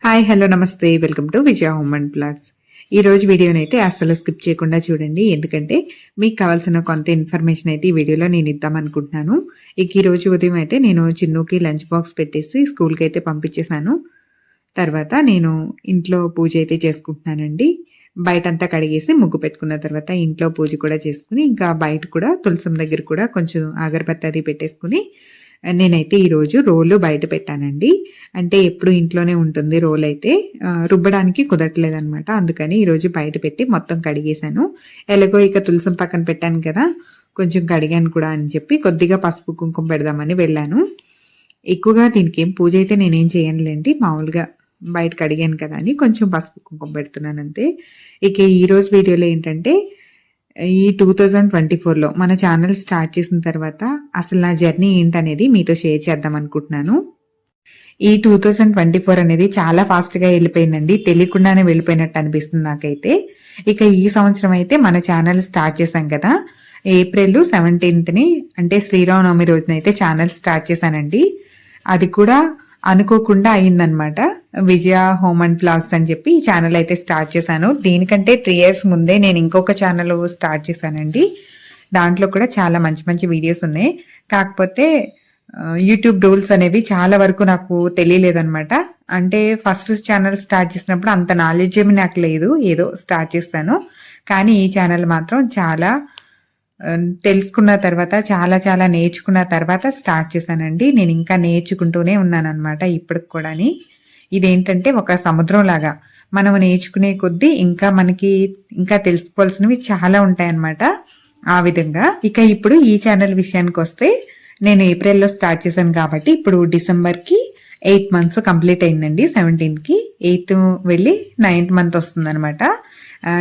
Hi hello నమస్తే. Welcome to Vijaya home and blogs. ఈ రోజు వీడియోని అయితే అస్సలు స్కిప్ చేయకుండా చూడండి. ఎందుకంటే మీకు కావాల్సిన కొంత ఇన్ఫర్మేషన్ అయితే ఈ వీడియోలో నేను ఇద్దామనుకుంటున్నాను ఇక ఈ రోజు ఉదయం అయితే నేను చిన్నుకి లంచ్ బాక్స్ పెట్టేసి స్కూల్కి అయితే పంపించేశాను. తర్వాత నేను ఇంట్లో పూజ అయితే చేసుకుంటున్నానండి. బయట అంతా కడిగేసి ముగ్గు పెట్టుకున్న తర్వాత ఇంట్లో పూజ కూడా చేసుకుని ఇంకా బయట కూడా తులసం దగ్గర కూడా కొంచెం అగరబత్తి అది పెట్టేసుకుని నేనైతే ఈరోజు రోలు బయట పెట్టానండి. అంటే ఎప్పుడు ఇంట్లోనే ఉంటుంది రోల్ అయితే. రుబ్బడానికి కుదరట్లేదనమాట అందుకని ఈరోజు బయట పెట్టి మొత్తం కడిగేశాను. ఎలాగో ఇక తులసం పక్కన పెట్టాను కదా కొంచెం కడిగాను కూడా అని చెప్పి కొద్దిగా పసుపు కుంకుమ పెడదామని వెళ్ళాను. ఎక్కువగా దీనికి ఏం పూజ అయితే నేనేం చేయనులేండి మామూలుగా బయట కడిగాను కదా అని కొంచెం పసుపు కుంకుమ పెడుతున్నాను అంతే. ఇక ఈరోజు వీడియోలో ఏంటంటే ఈ టూ థౌజండ్ ట్వంటీ ఫోర్లో మన ఛానల్ స్టార్ట్ చేసిన తర్వాత అసలు నా జర్నీ ఏంటనేది మీతో షేర్ చేద్దాం అనుకుంటున్నాను. ఈ టూ థౌజండ్ ట్వంటీ ఫోర్ అనేది చాలా ఫాస్ట్గా వెళ్ళిపోయిందండి. తెలియకుండానే వెళ్ళిపోయినట్టు అనిపిస్తుంది నాకైతే. ఇక ఈ సంవత్సరం అయితే మన ఛానల్ స్టార్ట్ చేశాం కదా. ఏప్రిల్ సెవెంటీన్త్ని అంటే శ్రీరామనవమి రోజున అయితే ఛానల్ స్టార్ట్ చేశానండి. అది కూడా అనుకోకుండా అయిందనమాట విజయ హోమ్ అండ్ బ్లాగ్స్ అని చెప్పి ఈ ఛానల్ అయితే స్టార్ట్ చేశాను. దీనికంటే త్రీ ఇయర్స్ ముందే నేను ఇంకొక ఛానల్ స్టార్ట్ చేశానండి. దాంట్లో కూడా చాలా మంచి మంచి వీడియోస్ ఉన్నాయి. కాకపోతే యూట్యూబ్ రూల్స్ అనేవి చాలా వరకు నాకు తెలియలేదనమాట అంటే ఫస్ట్ ఛానల్ స్టార్ట్ చేసినప్పుడు అంత నాలెడ్జ్ ఏమి నాకు లేదు. ఏదో స్టార్ట్ చేస్తాను. కానీ ఈ ఛానల్ మాత్రం చాలా తెలుసుకున్న తర్వాత చాలా చాలా నేర్చుకున్న తర్వాత స్టార్ట్ చేశానండి. నేను ఇంకా నేర్చుకుంటూనే ఉన్నాను అనమాట ఇప్పటికి కూడాని. ఇదేంటంటే ఒక సముద్రం లాగా మనం నేర్చుకునే కొద్దీ ఇంకా మనకి ఇంకా తెలుసుకోవాల్సినవి చాలా ఉంటాయన్నమాట ఆ విధంగా. ఇక ఇప్పుడు ఈ ఛానల్ విషయానికి వస్తే నేను ఏప్రిల్లో స్టార్ట్ చేశాను కాబట్టి ఇప్పుడు డిసెంబర్కి ఎయిట్ మంత్స్ కంప్లీట్ అయిందండి సెవెంటీన్కి ఎయిత్ వెళ్ళి నైన్త్ మంత్ వస్తుంది అనమాట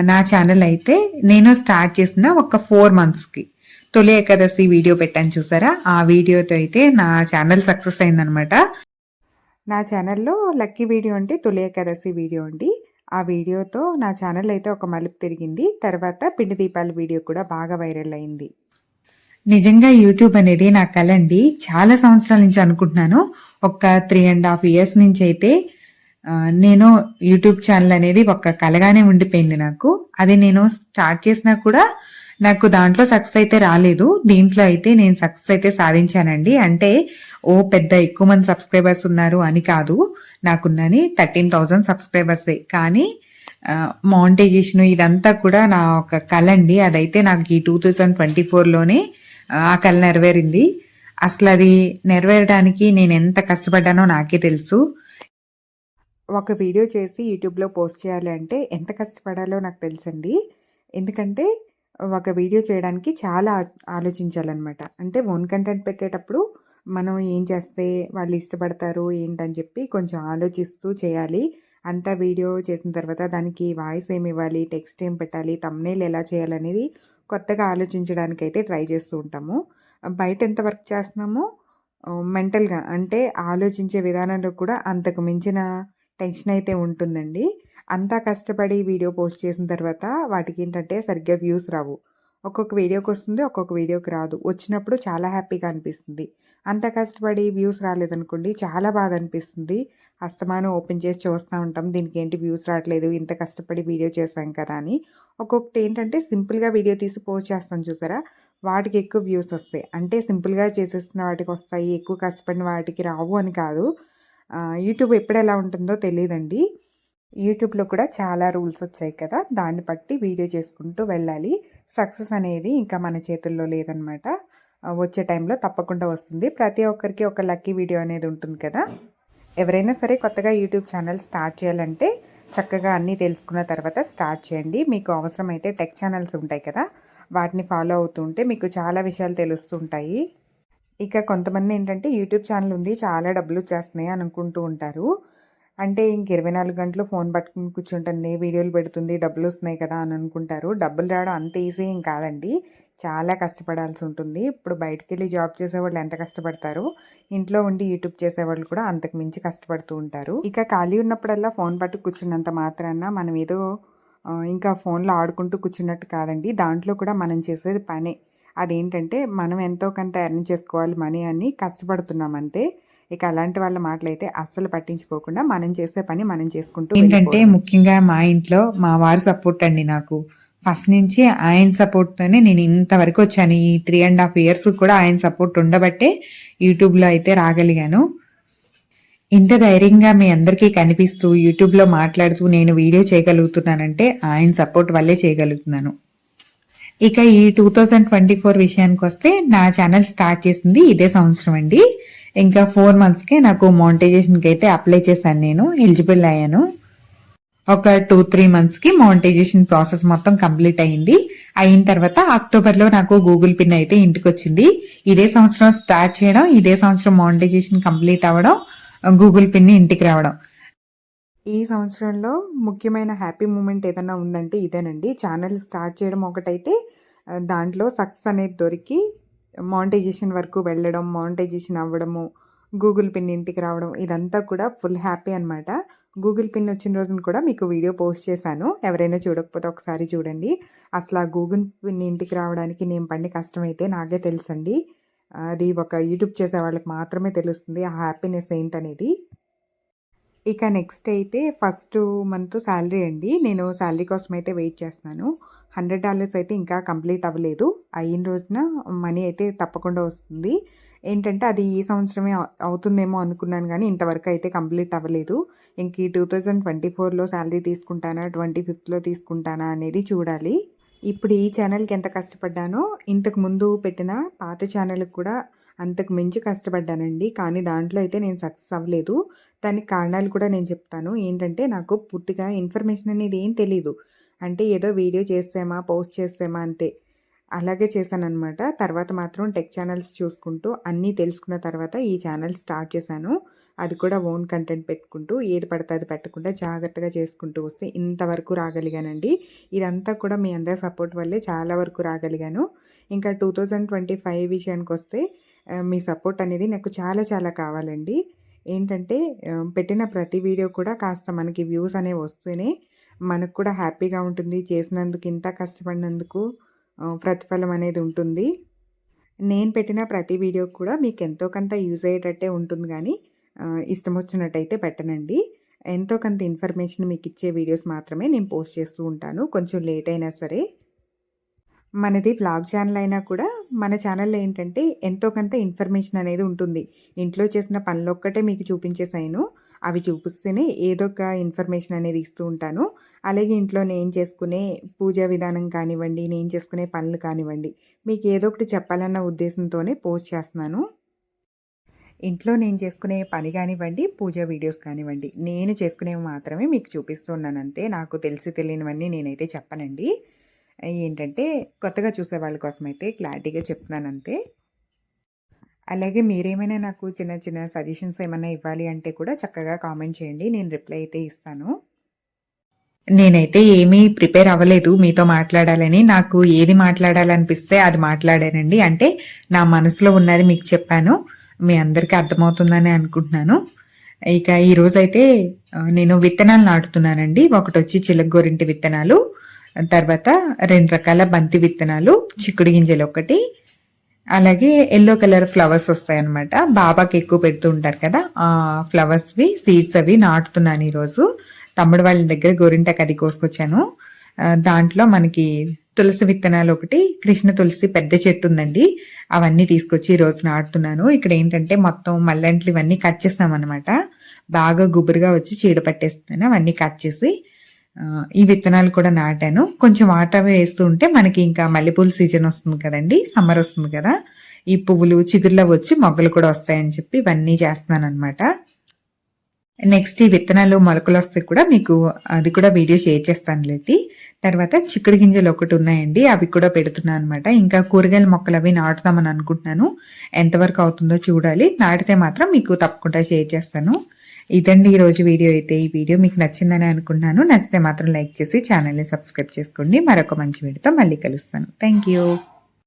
నా ఛానల్ అయితే నేను స్టార్ట్ చేసిన ఒక ఫోర్ మంత్స్కి తొలి ఏకాదశి వీడియో పెట్టాను చూసారా? ఆ వీడియోతో అయితే నా ఛానల్ సక్సెస్ అయిందనమాట నా ఛానల్లో లక్కీ వీడియో అంటే తొలి ఏకాదశి వీడియో అండి. ఆ వీడియోతో నా ఛానల్ అయితే ఒక మలుపు తిరిగింది. తర్వాత పిండి దీపాల వీడియో కూడా బాగా వైరల్ అయింది. నిజంగా యూట్యూబ్ అనేది నా కళ అండి. చాలా సంవత్సరాల నుంచి అనుకుంటున్నాను. ఒక త్రీ అండ్ హాఫ్ ఇయర్స్ నుంచి అయితే నేను యూట్యూబ్ ఛానల్ అనేది ఒక కలగానే ఉండిపోయింది నాకు. అది నేను స్టార్ట్ చేసినా కూడా నాకు దాంట్లో సక్సెస్ అయితే రాలేదు. దీంట్లో అయితే నేను సక్సెస్ అయితే సాధించానండి. అంటే ఓ పెద్ద ఎక్కువ మంది సబ్స్క్రైబర్స్ ఉన్నారు అని కాదు. నాకున్నది థర్టీన్ థౌజండ్ సబ్స్క్రైబర్సే. కానీ మానిటైజేషన్ ఇదంతా కూడా నా ఒక కళ అండి. అదైతే నాకు ఈ టూ థౌజండ్ ట్వంటీ ఫోర్లోనే ఆ కళ నెరవేరింది. అసలు అది నెరవేరడానికి నేను ఎంత కష్టపడ్డానో నాకే తెలుసు. ఒక వీడియో చేసి యూట్యూబ్లో పోస్ట్ చేయాలి అంటే ఎంత కష్టపడాలో నాకు తెలుసండి. ఎందుకంటే ఒక వీడియో చేయడానికి చాలా ఆలోచించాలన్నమాట. అంటే ఓన్ కంటెంట్ పెట్టేటప్పుడు మనం ఏం చేస్తే వాళ్ళు ఇష్టపడతారు ఏంటని చెప్పి కొంచెం ఆలోచిస్తూ చేయాలి. అంతా వీడియో చేసిన తర్వాత దానికి వాయిస్ ఏమి ఇవ్వాలి టెక్స్ట్ ఏం పెట్టాలి తమ్నేల్ ఎలా చేయాలనేది కొత్తగా ఆలోచించడానికి అయితే ట్రై చేస్తూ ఉంటాము. బయట ఎంత వర్క్ చేస్తున్నామో మెంటల్గా అంటే ఆలోచించే విధానంలో కూడా అంతకు మించిన టెన్షన్ అయితే ఉంటుందండి. అంతా కష్టపడి వీడియో పోస్ట్ చేసిన తర్వాత వాటికి ఏంటంటే సరిగ్గా వ్యూస్ రావు. ఒక్కొక్క వీడియోకి వస్తుంది ఒక్కొక్క వీడియోకి రాదు. వచ్చినప్పుడు చాలా హ్యాపీగా అనిపిస్తుంది. అంత కష్టపడి వ్యూస్ రాలేదనుకోండి చాలా బాధ అనిపిస్తుంది. అస్తమానం ఓపెన్ చేసి చూస్తూ ఉంటాం దీనికి ఏంటి వ్యూస్ రావట్లేదు ఇంత కష్టపడి వీడియో చేశాం కదా అని. ఒక్కొక్కటి ఏంటంటే సింపుల్గా వీడియో తీసి పోస్ట్ చేస్తాం చూసారా? వాటికి ఎక్కువ వ్యూస్ వస్తాయి. అంటే సింపుల్గా చేసేసిన వాటికి వస్తాయి ఎక్కువ కష్టపడిన వాటికి రావు అని కాదు. యూట్యూబ్ ఎప్పుడు ఎలా ఉంటుందో తెలియదండి యూట్యూబ్లో కూడా చాలా రూల్స్ వచ్చాయి కదా దాన్ని బట్టి వీడియో చేసుకుంటూ వెళ్ళాలి. సక్సెస్ అనేది ఇంకా మన చేతుల్లో లేదనమాట. వచ్చే టైంలో తప్పకుండా వస్తుంది. ప్రతి ఒక్కరికి ఒక లక్కీ వీడియో అనేది ఉంటుంది కదా. ఎవరైనా సరే కొత్తగా యూట్యూబ్ ఛానల్ స్టార్ట్ చేయాలంటే చక్కగా అన్నీ తెలుసుకున్న తర్వాత స్టార్ట్ చేయండి. మీకు అవసరమైతే టెక్ ఛానల్స్ ఉంటాయి కదా వాటిని ఫాలో అవుతూ ఉంటే మీకు చాలా విషయాలు తెలుస్తుంటాయి ఇక కొంతమంది ఏంటంటే యూట్యూబ్ ఛానల్ ఉంది చాలా డబ్బులు వచ్చేస్తున్నాయి అని అనుకుంటూ ఉంటారు. అంటే ఇంక ఇరవై నాలుగు గంటలు ఫోన్ పట్టుకుని కూర్చుంటుంది వీడియోలు పెడుతుంది డబ్బులు వస్తున్నాయి కదా అని అనుకుంటారు. డబ్బులు రావడం అంత ఈజీ ఏం కాదండి. చాలా కష్టపడాల్సి ఉంటుంది. ఇప్పుడు బయటకు వెళ్ళి జాబ్ చేసేవాళ్ళు ఎంత కష్టపడతారో? ఇంట్లో ఉండి యూట్యూబ్ చేసేవాళ్ళు కూడా అంతకు మించి కష్టపడుతూ ఉంటారు. ఇక ఖాళీ ఉన్నప్పుడల్లా ఫోన్ పట్టు కూర్చున్నంత మాత్రాన మనం ఏదో ఇంకా ఫోన్లో ఆడుకుంటూ కూర్చున్నట్టు కాదండి. దాంట్లో కూడా మనం చేసేది పనే. అదేంటంటే మనం ఎంతో కొంత ఎర్న్ చేసుకోవాలి మనీ అని కష్టపడుతున్నాం అంతే. ఇక అలాంటి వాళ్ళ మాటలైతే అస్సలు పట్టించుకోకుండా మనం చేసే పని మనం చేసుకుంటూ ఏంటంటే. ముఖ్యంగా మా ఇంట్లో మా వారి సపోర్ట్ అండి నాకు. ఫస్ట్ నుంచి ఆయన సపోర్ట్ తోనే నేను ఇంతవరకు వచ్చాను. ఈ త్రీ అండ్ హాఫ్ ఇయర్స్ కూడా ఆయన సపోర్ట్ ఉండబట్టే యూట్యూబ్లో అయితే రాగలిగాను. ఇంత ధైర్యంగా మీ అందరికీ కనిపిస్తూ యూట్యూబ్లో మాట్లాడుతూ నేను వీడియో చేయగలుగుతున్నానంటే ఆయన సపోర్ట్ వల్లే చేయగలుగుతున్నాను. ఇక ఈ టూ థౌజండ్ ట్వంటీ ఫోర్ విషయానికి వస్తే నా ఛానల్ స్టార్ట్ చేసింది ఇదే సంవత్సరం అండి. ఇంకా ఫోర్ మంత్స్కే నాకు మోనిటైజేషన్కి అయితే అప్లై చేశాను నేను ఎలిజిబుల్ అయ్యాను. ఒక టూ త్రీ మంత్స్కి మోనిటైజేషన్ ప్రాసెస్ మొత్తం కంప్లీట్ అయింది. అయిన తర్వాత అక్టోబర్లో నాకు గూగుల్ పిన్ అయితే ఇంటికి వచ్చింది ఇదే సంవత్సరం స్టార్ట్ చేయడం ఇదే సంవత్సరం మోనిటైజేషన్ కంప్లీట్ అవ్వడం గూగుల్ పిన్ ఇంటికి రావడం. ఈ సంవత్సరంలో ముఖ్యమైన హ్యాపీ మూమెంట్ ఏదైనా ఉందంటే ఇదేనండి. ఛానల్ స్టార్ట్ చేయడం ఒకటైతే దాంట్లో సక్సెస్ అనేది దొరికి మానిటైజేషన్ వరకు వెళ్ళడం మానిటైజేషన్ అవ్వడము గూగుల్ పిన్ ఇంటికి రావడం ఇదంతా కూడా ఫుల్ హ్యాపీ అన్నమాట. గూగుల్ పిన్ వచ్చిన రోజున కూడా మీకు వీడియో పోస్ట్ చేశాను. ఎవరైనా చూడకపోతే ఒకసారి చూడండి. అసలు ఆ గూగుల్ పిన్ ఇంటికి రావడానికి నేను పడిన కష్టం అయితే నాకే తెలుసండి. అది ఒక యూట్యూబ్ చేసే వాళ్ళకి మాత్రమే తెలుస్తుంది ఆ హ్యాపీనెస్ ఏంటనేది. ఇక నెక్స్ట్ అయితే ఫస్ట్ మంత్ శాలరీ అండి. నేను శాలరీ కోసం అయితే వెయిట్ చేస్తున్నాను. హండ్రెడ్ డాలర్స్ అయితే ఇంకా కంప్లీట్ అవ్వలేదు. అయిన రోజున మనీ అయితే తప్పకుండా వస్తుంది. ఏంటంటే అది ఈ సంవత్సరమే అవుతుందేమో అనుకున్నాను కానీ ఇంతవరకు అయితే కంప్లీట్ అవ్వలేదు. ఇంక ఈ టూ థౌజండ్ ట్వంటీ ఫోర్లో శాలరీ తీసుకుంటానా ట్వంటీ ఫిఫ్త్లో తీసుకుంటానా అనేది చూడాలి. ఇప్పుడు ఈ ఛానల్కి ఎంత కష్టపడ్డానో ఇంతకు ముందు పెట్టిన పాత ఛానల్కి కూడా అంతకు మించి కష్టపడ్డానండి. కానీ దాంట్లో అయితే నేను సక్సెస్ అవ్వలేదు. దానికి కారణాలు కూడా నేను చెప్తాను. ఏంటంటే నాకు పూర్తిగా ఇన్ఫర్మేషన్ అనేది ఏం తెలీదు. అంటే ఏదో వీడియో చేసామా పోస్ట్ చేసామా అంతే. అలాగే చేశానన్నమాట. తర్వాత మాత్రం టెక్ ఛానల్స్ చూసుకుంటూ అన్నీ తెలుసుకున్న తర్వాత ఈ ఛానల్ స్టార్ట్ చేశాను. అది కూడా ఓన్ కంటెంట్ పెట్టుకుంటూ ఏది పడితే అది పెట్టకుండా జాగ్రత్తగా చేసుకుంటూ వస్తే ఇంతవరకు రాగలిగానండి. ఇదంతా కూడా మీ అందరి సపోర్ట్ వల్లే చాలా వరకు రాగలిగాను. ఇంకా టూ థౌజండ్ ట్వంటీ ఫైవ్ విషయానికి వస్తే మీ సపోర్ట్ అనేది నాకు చాలా చాలా కావాలండి. ఏంటంటే పెట్టిన ప్రతి వీడియో కూడా కాస్త మనకి వ్యూస్ అనేవి వస్తేనే మనకు కూడా హ్యాపీగా ఉంటుంది. చేసినందుకు ఇంత కష్టపడినందుకు ప్రతిఫలం అనేది ఉంటుంది. నేను పెట్టిన ప్రతి వీడియో కూడా మీకు ఎంతో కొంత యూజ్ అయ్యేటట్టే ఉంటుంది కానీ ఇష్టం వచ్చినట్టయితే పెట్టనండి. ఎంతో కొంత ఇన్ఫర్మేషన్ మీకు ఇచ్చే వీడియోస్ మాత్రమే నేను పోస్ట్ చేస్తూ ఉంటాను. కొంచెం లేట్ అయినా సరే. మనది వ్లాగ్ ఛానల్ అయినా కూడా మన ఛానల్లో ఏంటంటే ఎంతో కొంత ఇన్ఫర్మేషన్ అనేది ఉంటుంది. ఇంట్లో చేసిన పనులు ఒక్కటే మీకు చూపించేసాను అవి చూపిస్తేనే ఏదో ఒక ఇన్ఫర్మేషన్ అనేది ఇస్తూ ఉంటాను. అలాగే ఇంట్లో నేను చేసుకునే పూజా విధానం కానివ్వండి నేను చేసుకునే పనులు కానివ్వండి మీకు ఏదో ఒకటి చెప్పాలన్న ఉద్దేశంతోనే పోస్ట్ చేస్తున్నాను. ఇంట్లో నేను చేసుకునే పని కానివ్వండి పూజ వీడియోస్ కానివ్వండి నేను చేసుకునేవి మాత్రమే మీకు చూపిస్తున్నాను అంతే నాకు తెలిసి తెలియనివన్నీ నేనైతే చెప్పనండి. ఏంటంటే కొత్తగా చూసే వాళ్ళ కోసం అయితే క్లారిటీగా చెప్తున్నాను అంతే అలాగే మీరేమైనా నాకు చిన్న చిన్న సజెషన్స్ ఏమైనా ఇవ్వాలి అంటే కూడా చక్కగా కామెంట్ చేయండి. నేను రిప్లై అయితే ఇస్తాను. నేనైతే ఏమీ ప్రిపేర్ అవ్వలేదు మీతో మాట్లాడాలని. నాకు ఏది మాట్లాడాలనిపిస్తే అది మాట్లాడానండి. అంటే నా మనసులో ఉన్నది మీకు చెప్పాను. మీ అందరికీ అర్థమవుతుందని అనుకుంటున్నాను. ఇక ఈరోజైతే నేను విత్తనాలు నాటుతున్నానండి. ఒకటి వచ్చి చిలగోరింటి విత్తనాలు. తర్వాత రెండు రకాల బంతి విత్తనాలు చిక్కుడు గింజలు ఒకటి. అలాగే ఎల్లో కలర్ ఫ్లవర్స్ వస్తాయన్నమాట. బాబాకి ఎక్కువ పెడుతూ ఉంటారు కదా ఆ ఫ్లవర్స్వి సీడ్స్ అవి నాటుతున్నాను ఈరోజు. తమ్ముడు వాళ్ళ దగ్గర గోరింటకి అది కోసుకొచ్చాను. దాంట్లో మనకి తులసి విత్తనాలు ఒకటి కృష్ణ తులసి పెద్ద చెట్టు ఉందండి. అవన్నీ తీసుకొచ్చి ఈరోజు నాటుతున్నాను. ఇక్కడ ఏంటంటే మొత్తం మల్లెంట్లు ఇవన్నీ కట్ చేస్తామన్నమాట అనమాట బాగా గుబురుగా వచ్చి చీడ పట్టేస్తాను అవన్నీ కట్ చేసి. ఈ విత్తనాలు కూడా నాటాను. కొంచెం వాటర్ వేస్తూ ఉంటే మనకి ఇంకా మల్లెపూల సీజన్ వస్తుంది కదండి సమ్మర్ వస్తుంది కదా. ఈ పువ్వులు చిగుర్లో వచ్చి మొగ్గలు కూడా వస్తాయని చెప్పి ఇవన్నీ చేస్తున్నాను అనమాట నెక్స్ట్ ఈ విత్తనాలు మొలకలు వస్తే కూడా మీకు అది కూడా వీడియో షేర్ చేస్తాను లేటి తర్వాత చిక్కుడు గింజలు ఒకటి ఉన్నాయండి అవి కూడా పెడుతున్నాను అనమాట ఇంకా కూరగాయల మొక్కలు అవి నాటుదామని అనుకుంటున్నాను. ఎంతవరకు అవుతుందో చూడాలి. నాటితే మాత్రం మీకు తప్పకుండా షేర్ చేస్తాను. ఇదండి ఈ రోజు వీడియో అయితే. ఈ వీడియో మీకు నచ్చిందని అనుకున్నాను. నచ్చితే మాత్రం లైక్ చేసి ఛానల్ని సబ్స్క్రైబ్ చేసుకోండి. మరొక మంచి వీడియోతో మళ్ళీ కలుస్తాను. Thank you